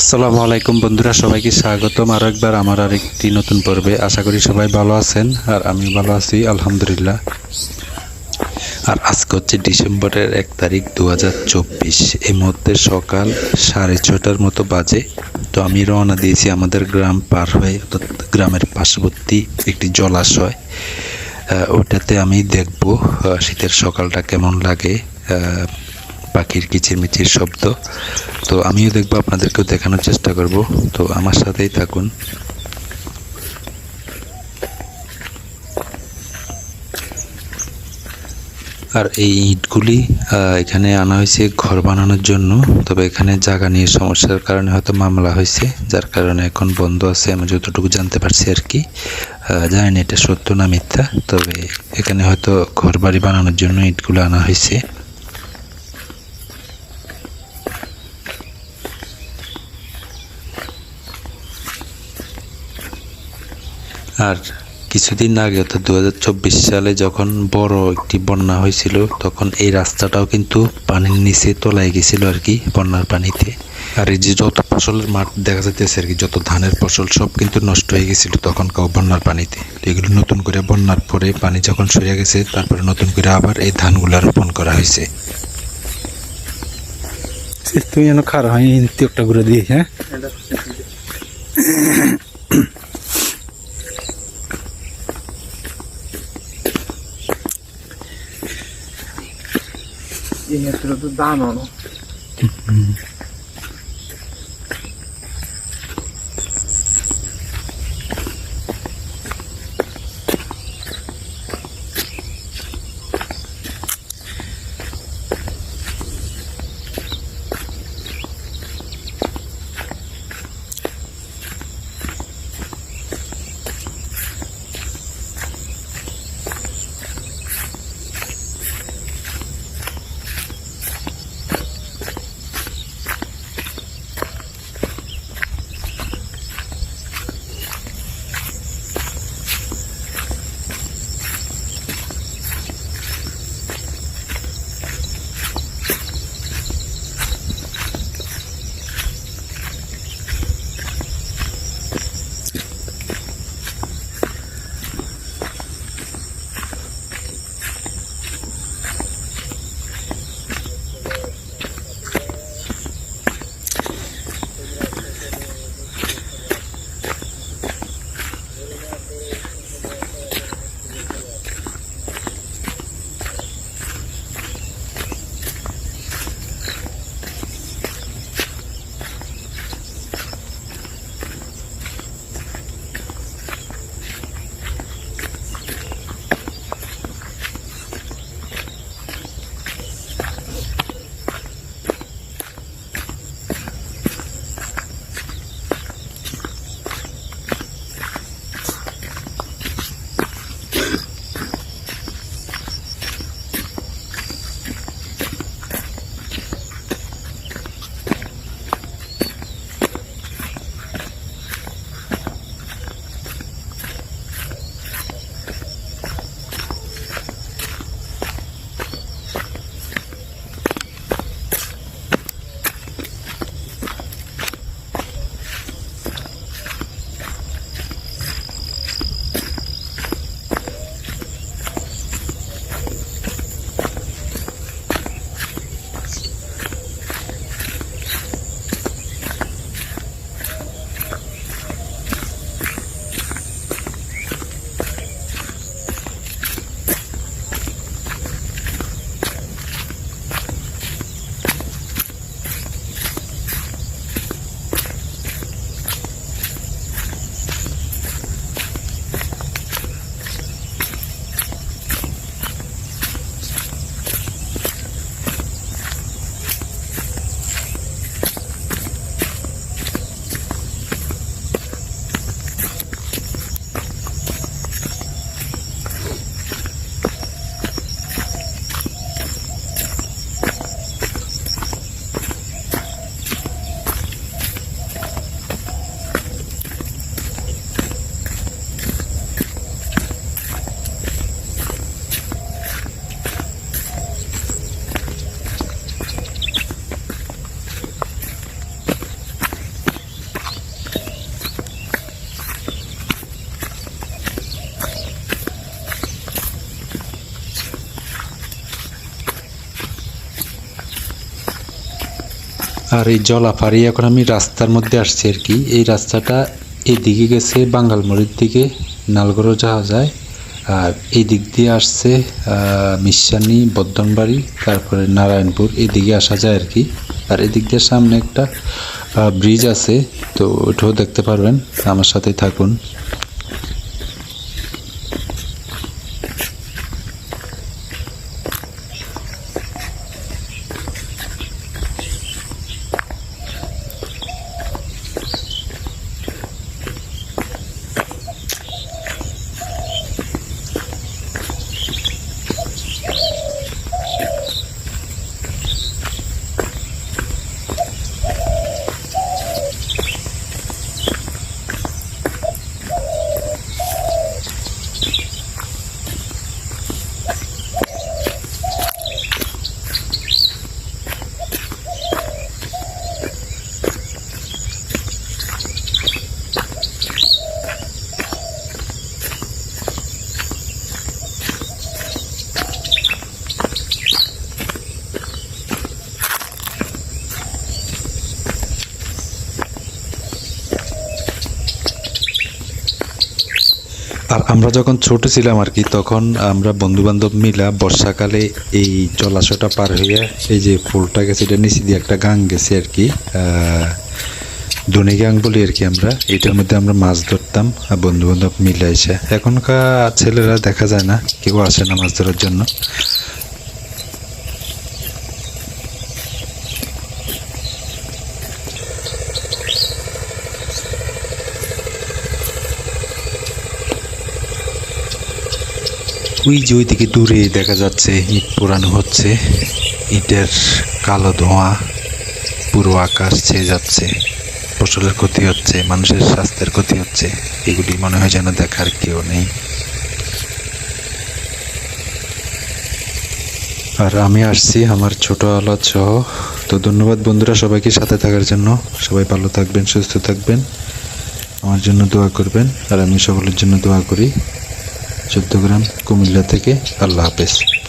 আসসালামু আলাইকুম বন্ধুরা, সবাইকে স্বাগতম। আরও একবার আমার আরেকটি নতুন পর্বে। আশা করি সবাই ভালো আছেন, আর আমি ভালো আছি, আলহামদুলিল্লাহ। আর আজকে হচ্ছে ডিসেম্বরের এক তারিখ দু হাজার চব্বিশ। এই মুহূর্তে সকাল সাড়ে ছটার মতো বাজে। তো আমি রওনা দিয়েছি আমাদের গ্রাম পার হয়ে, অর্থাৎ গ্রামের পার্শ্ববর্তী একটি জলাশয়। ওটাতে আমি দেখব শীতের সকালটা কেমন লাগে। পাখির কিচিরমিচির শব্দ। তো আমিও দেখব, আপনাদেরকেও দেখানোর চেষ্টা করব। তো আমার সাথেই থাকুন। আর এই ইটগুলি এখানে আনা হয়েছে ঘর বানানোর জন্য। তবে এখানে জায়গা নিয়ে সমস্যার কারণে হয়তো মামলা হয়েছে, যার কারণে এখন বন্ধ আছে, আমি যতটুকু জানতে পারছি আর কি। জানি না এটা সত্য না মিথ্যা, তবে এখানে হয়তো ঘর বাড়ি বানানোর জন্য ইটগুলো আনা হয়েছে। আর কিছুদিন আগে অর্থাৎ দু হাজার চব্বিশ সালে যখন বড় একটি বন্যা হয়েছিল তখন এই রাস্তাটাও কিন্তু পানির নিচে তলায় গেছিল আর কি বন্যার পানিতে। আর এই যে যত ফসলের মাঠ দেখা যাইতেছে আর কি যত ধানের ফসল সব কিন্তু নষ্ট হয়ে গেছিল তখন কাউ বন্যার পানিতে। তো এগুলো নতুন করে বন্যার পরে পানি যখন সরে গেছে তারপরে নতুন করে আবার এই ধানগুলো রোপণ করা হয়েছে। তুই যেন খার হয় একটা করে দিস হ্যাঁ? দানো আর এই জলাফারি এখন আমি রাস্তার মধ্যে আসছি আর কি। এই রাস্তাটা এদিকে গেছে বাঙ্গালমুড়ির দিকে নালগড় যাওয়া যায়। আর এই দিক দিয়ে আসছে মিশানি বর্ধনবাড়ি তারপরে নারায়ণপুর, এদিকে আসা যায় আর কি। আর এদিক দিয়ে সামনে একটা ব্রিজ আছে, তো ওটাও দেখতে পারবেন। আমার সাথে থাকুন। আর আমরা যখন ছোট ছিলাম আর কি, তখন আমরা বন্ধু বান্ধব মিলা বর্ষাকালে এই জলাশয়টা পার হইয়া এই যে ফুলটা গেছে, এটা নিচে দিয়ে একটা গাং গেছে আর কি ধনী গাং বলি আর কি আমরা। এটার মধ্যে আমরা মাছ ধরতাম আর বন্ধু বান্ধব মিলা এসে। এখনকার ছেলেরা দেখা যায় না, কেউ আসে না মাছ ধরার জন্য। ওই যে ওই ওইদিকে দূরে দেখা যাচ্ছে, ইট পোড়ানো হচ্ছে। ইটের কালো ধোঁয়া, পুরো আকাশ ছেয়ে যাচ্ছে। ফসলের ক্ষতি হচ্ছে, মানুষের স্বাস্থ্যের ক্ষতি হচ্ছে। এগুলি মনে হয় যেন দেখার কেউ নেই। আর আমি আসছি আমার ছোট আলাদ সহ তো ধন্যবাদ বন্ধুরা সবাইকে সাথে থাকার জন্য। সবাই ভালো থাকবেন, সুস্থ থাকবেন। আমার জন্য দোয়া করবেন। আর আমি সকলের জন্য দোয়া করি। চোদ্দ গ্রাম কুমিল্লা থেকে। আল্লাহ হাফেজ।